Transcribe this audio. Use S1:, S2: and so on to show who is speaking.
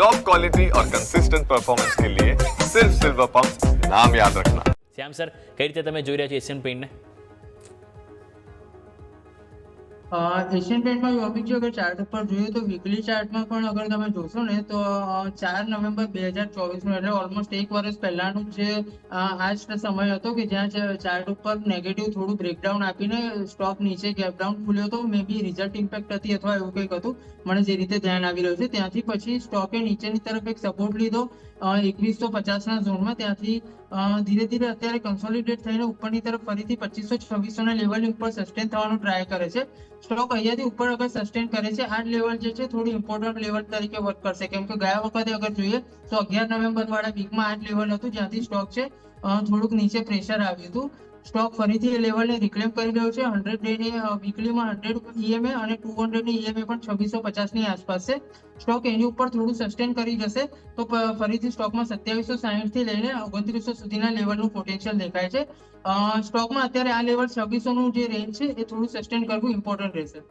S1: Top quality और consistent performance के लिए सिर्फ सिल्वर पंप नाम याद रखना
S2: શ્યામ સર કઈ રીતે તમે જોઈ રહ્યા છો એશિયન પેઇન્ટને
S3: એશિયન પેન્ટમાં ટોપિક છે અગર ચાર્ટ ઉપર જોઈએ તો વીકલી ચાર્ટમાં પણ અગર તમે જોશો ને તો ચાર નવેમ્બર બે હજાર ચોવીસનું એટલે ઓલમોસ્ટ એક વર્ષ પહેલાનું જે આ જ સમય હતો કે જ્યાં ચાર્ટ ઉપર નેગેટિવ થોડું બ્રેકડાઉન આપીને સ્ટોક નીચે ગેપડાઉન ખુલ્યો હતો મે બી રિઝલ્ટ ઇમ્પેક્ટ હતી અથવા એવું કંઈક હતું. મને જે રીતે ધ્યાન આવી રહ્યું છે, ત્યાંથી પછી સ્ટોકે નીચેની તરફ એક સપોર્ટ લીધો. એકવીસો પચાસના ઝોનમાં ત્યાંથી ધીરે ધીરે અત્યારે કન્સોલિડેટ થઈને ઉપરની તરફ ફરીથી પચીસો છવ્વીસોના લેવલની ઉપર સસ્ટેન થવાનો ટ્રાય કરે છે. સ્ટોક અહીંયાથી ઉપર અગર સસ્ટેન કરે છે, આ લેવલ જે છે, થોડું ઇમ્પોર્ટન્ટ લેવલ તરીકે વર્ક કરશે. કેમ કે ગયા વખતે અગર જોઈએ, તો અગિયાર નવેમ્બર વાળા વીકમાં આ લેવલ હતું જ્યાંથી સ્ટોક છે થોડુંક નીચે પ્રેશર આવ્યું હતું. સ્ટોક ફરીથી એ લેવલને રિક્લેમ કરી રહ્યો છે. હંડ્રેડ ડેની વીકલીમાં હંડ્રેડ ઈએમએ અને ટુ હંડ્રેડની ઈએમએ પણ છવ્વીસો પચાસની આસપાસ છે. સ્ટોક એની ઉપર થોડું સસ્ટેન કરી જશે તો ફરીથી સ્ટોકમાં સત્યાવીસો સાહીઠથી લઈને ઓગણત્રીસો સુધીના લેવલનું પોટેન્શિયલ દેખાય છે. સ્ટોકમાં અત્યારે આ લેવલ છવ્વીસો નું જે રેન્જ છે એ થોડું સસ્ટેન કરવું ઇમ્પોર્ટન્ટ રહેશે.